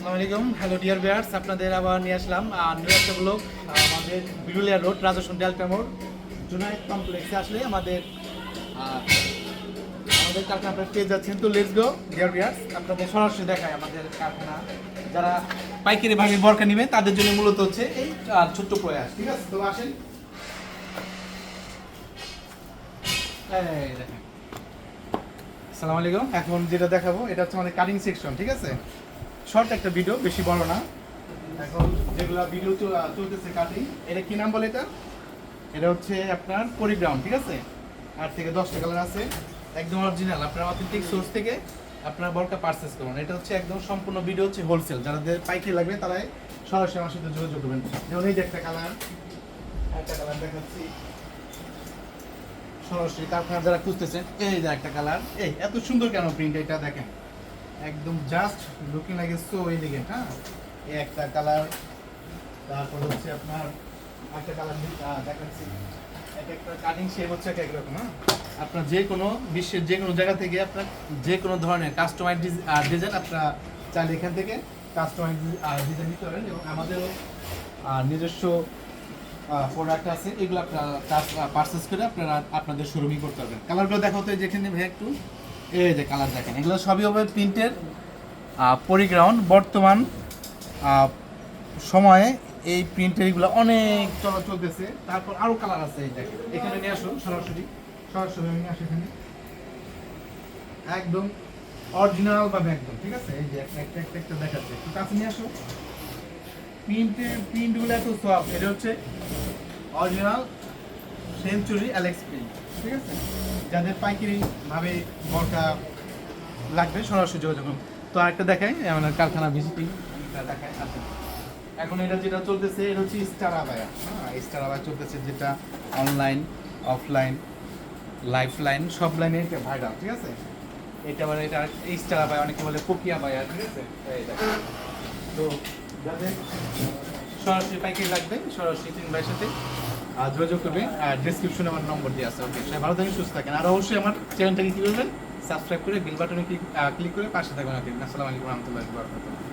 আসসালামু আলাইকুম। Hello dear বিয়ার্স আপনাদের আবার নিয়ে আসলাম নিউ একটা ব্লগ আমাদের বিরুলিয়া রোড রাজস্বন ডেল্টা মোড় জুনাইদ কমপ্লেক্সে আসলে আমাদের আমাদের কারখানা আপনারা পেয়ে যাচ্ছেন। তো লেটস গো ডিয়ার বিয়ার্স আপনাদের সরাসরি দেখায় আমাদের কারখানা। যারা পাইকারি ভাগে বরকা নেবে, তাদের জন্য মূলত হচ্ছে এই ছোট্ট প্রয়াস, ঠিক আছে? তো আসেন। এই দেখেন। আলাইকুম। এখন যেটা দেখাবো, এটা হচ্ছে আমাদের কাটিং সেকশন ঠিক আছে? শর্ট একটা ভিডিও বেশি বড় না। এখন যেগুলা ভিডিও চলতেছে কাটিং এটা কি নাম বলে এটা? এটা হচ্ছে আপনার পরিগ্রাউন্ড ঠিক আছে? আট থেকে দশটা কালার আছে, একদম অরিজিনাল আপনার অথেন্টিক সোর্স থেকে আপনার বরকা পারচেস করুন। এটা হচ্ছে একদম সম্পূর্ণ ভিডিও হচ্ছে হোলসেল যাদের পাইকারি লাগবে, তারাই সরাসরি আমার সাথে যোগাযোগ করবেন। যেমন এই যে একটা কালার একটা কালার দেখাচ্ছি। সরাসরি কারখানা যারা খুঁজতেছেন, এই যে একটা কালার এই এত সুন্দর কেন প্রিন্ট এটা দেখেন। একদম জাস্ট লুকিং লাগে সো এলিগেন্ট হ্যাঁ? এই একটা কালার তারপর হচ্ছে আপনার একটা কালার দেখাচ্ছি। এক একটা কাটিং শেপ হচ্ছে এক এক রকম হ্যাঁ? আপনার যে কোনো বিশ্বের যে কোনো জায়গা থেকে আপনার যে কোনো ধরনের কাস্টমাইজ ডিজাইন আপনারা চাইলে এখান থেকে কাস্টমাইজ ডিজাইন নিতে পারেন এবং আমাদেরও নিজস্ব প্রোডাক্ট আছে, এগুলো আপনারা পারচেস করে আপনারা আপনাদের শোরুমই করতে পারবেন। কালারগুলো দেখাও তো এই যেখানে ভাই একটু। এই যে কালার দেখেন, এগুলো সবই হবে প্রিন্টের পরিগ্রাউন্ড বর্তমান সময়ে এই প্রিন্টের এগুলো অনেক চলা চলতেছে। তারপর আরও কালার আছে এই দেখেন। এখানে নিয়ে আসুন সরাসরি। সরাসরি নিয়ে আসি এখানে। একদম অরিজিনাল ভাবে একদম, ঠিক আছে? এই যে একটা একটা একটা একটা দেখাচ্ছে। একটু কাছে নিয়ে আসো প্রিন্টের প্রিন্টগুলো এত সফট এটা হচ্ছে অরিজিনাল সেঞ্চুরি অ্যালেক্স প্রিন্ট ঠিক আছে? যাদের পাইকারি ভাবে বরকা লাগবে, সরাসরি যোগাযোগ করুন। তো আরেকটা দেখাই আমাদের কারখানা ভিজিটিং দেখায় এখন এটা যেটা চলতেছে, এটা হচ্ছে স্টার আবায়া হ্যাঁ স্টার চলতেছে যেটা অনলাইন অফলাইন লাইফ লাইন সব লাইনে এটা ভাইরাল ঠিক আছে? এটা মানে এটা স্টার আবায়া অনেকে বলে কোকিয়া বায়া ঠিক আছে? এই তো যাদের সরাসরি পাইকারি লাগবে, সরাসরি তিন ভাইয়ের সাথে যোগাযোগ করবেন। আর ডিসক্রিপশনে আমার নম্বর দিয়ে আছে। ওকে সবাই ভালো থাকেন, সুস্থ থাকেন। আর অবশ্যই আমার চ্যানেলটাকে কী করবেন সাবস্ক্রাইব করে বিল বাটনে ক্লিক করে পাশে থাকবেন আসসালামু আলাইকুম, রহমতুল্লাহ